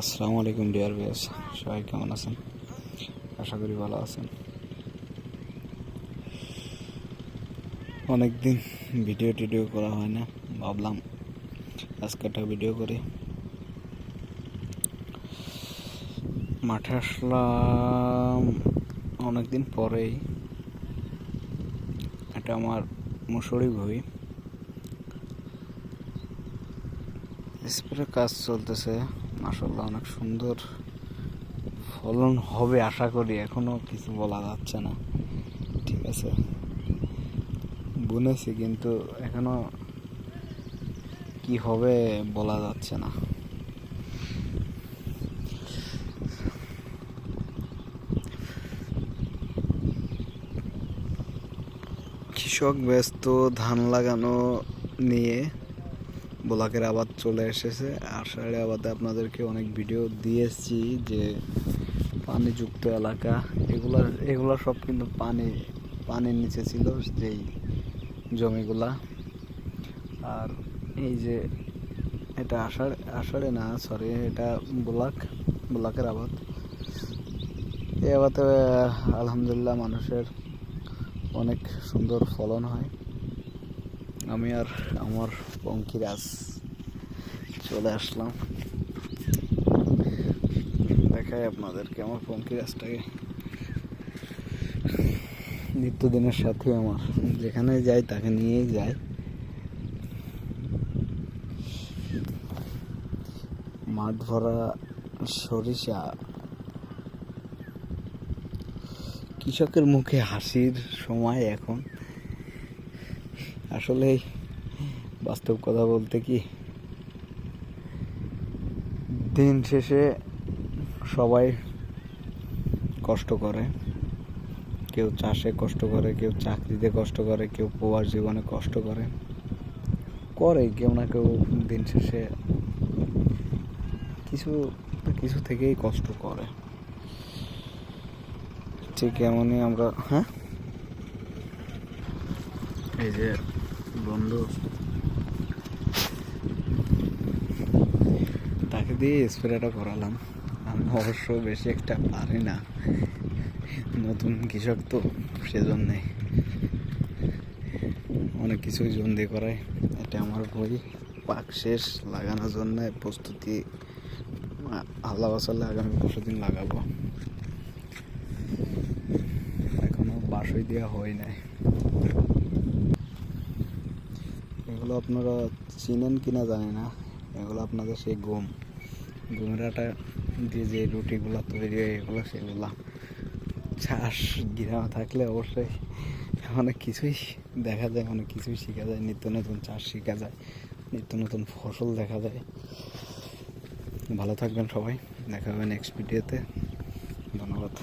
আসসালামু আলাইকুম, dear viewers. সবাই কেমন আছেন? আশা করি ভালো আছেন। অনেকদিন ভিডিও টিডিও করা হয় না, ভাবলাম আজকে একটা ভিডিও করি। মাঠে আসলাম অনেকদিন পরেই। এটা আমার মুসুরি ভুই। স্প্রে কাজ চলতেছে। মাসাল্লাহ অনেক সুন্দর ফলন হবে আশা করি, এখনও কিছু বলা যাচ্ছে না। ঠিক আছে। বুনেছি, কিন্তু এখনও কি হবে বলা যাচ্ছে না। কৃষক ব্যস্ত, ধান লাগানো নিয়ে ব্লকের আবাদ চলে এসেছে। আষাঢ়ে আবাদে আপনাদেরকে অনেক ভিডিও দিয়ে দিয়েছি যে পানিযুক্ত এলাকা, এগুলা এগুলা সব কিন্তু পানি, পানির নিচে ছিল যেই জমিগুলা। আর এই যে এটা আষাঢ়, আষাঢ়ে না সরি এটা ব্লক, ব্লকের আবাদ। এই আবাদে আলহামদুলিল্লাহ মানুষের অনেক সুন্দর ফলন হয়। আমি আর আমার পঙ্কিরাজ চলে আসলাম। দেখাই আপনাদেরকে আমার পঙ্কিরাজটাকে। নিত্যদিনের সাথে আমার। যেখানে যাই তাকে নিয়েই যাই। মাঠ ভরা সরিষা। কৃষকের মুখে হাসির সময় এখন। আসলে বাস্তব কথা বলতে কি, দিন শেষে সবাই কষ্ট করে। কেউ চাষে কষ্ট করে, কেউ চাকরিতে কষ্ট করে, কেউ প্রবাস জীবনে কষ্ট করে। করে কেউ না কেউ দিন শেষে কিছু কিছু থেকেই কষ্ট করে। ঠিক এমনই আমরা হ্যাঁ? এই যে বন্ধু। তাকে দিয়ে স্প্রেটা করালাম। আমি অবশ্য বেশি একটা পারি না। নতুন কৃষক তো সেজন্যে। অনেক কিছুই জন দিয়ে করায়। এটা আমার বই পাক শেষ লাগানোর জন্য প্রস্তুতি আল্লাহ বাসালে আগামী পরশু দিন লাগাবো। এখনও বাসই দেওয়া হয় নাই। এগুলো আপনারা চিনেন কিনা জানি না। এগুলো আপনাদের সেই গম গমের আটা দিয়ে যে রুটিগুলো তৈরি হয়, এগুলো সেগুলা চাষ গ্রামে থাকলে অবশ্যই অনেক কিছুই দেখা যায় অনেক কিছুই শেখা যায়, নিত্য নতুন চাষ শেখা যায়, নিত্য নতুন ফসল দেখা যায়। ভালো থাকবেন সবাই, দেখা হবে নেক্সট ভিডিওতে ধন্যবাদ।